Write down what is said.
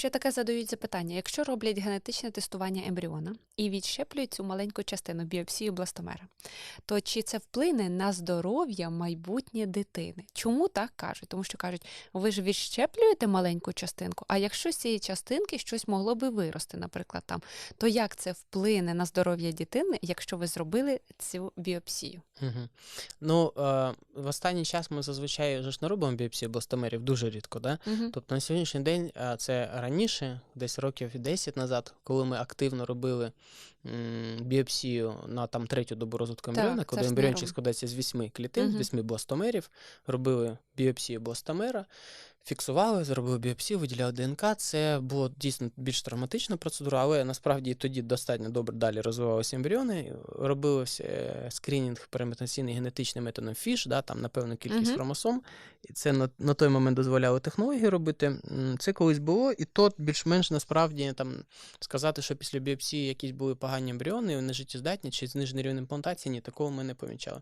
Ще таке задають запитання: якщо роблять генетичне тестування ембріона і відщеплюють цю маленьку частину біопсію бластомера, то чи це вплине на здоров'я майбутнє дитини? Чому так кажуть? Тому що кажуть, ви ж відщеплюєте маленьку частинку, а якщо з цієї частинки щось могло би вирости, наприклад, там, то як це вплине на здоров'я дитини, якщо ви зробили цю біопсію? Угу. Ну, е, в останній час ми зазвичай вже ж не робимо біопсію бластомерів дуже рідко, да? Угу. Тобто на сьогоднішній день це раніше, десь років 10 назад, коли ми активно робили біопсію на там третю добу розвитку ембріона, коли ембріончик складається з вісьми клітин, з вісьми бластомерів, робили біопсію бластомера, фіксували, зробили біопсію, виділяли ДНК. Це було дійсно більш травматична процедура, але насправді тоді достатньо добре далі розвивалися ембріони. Робився е, скринінг перемутаційний генетичним методом FISH, да, там на певну кількість хромосом. І це на, на той момент дозволяли технології робити. Це колись було, і то більш-менш насправді там сказати, що після біопсії якісь були погані ембріони, вони життєздатні чи знижений рівень імплантації, ні, такого ми не помічали.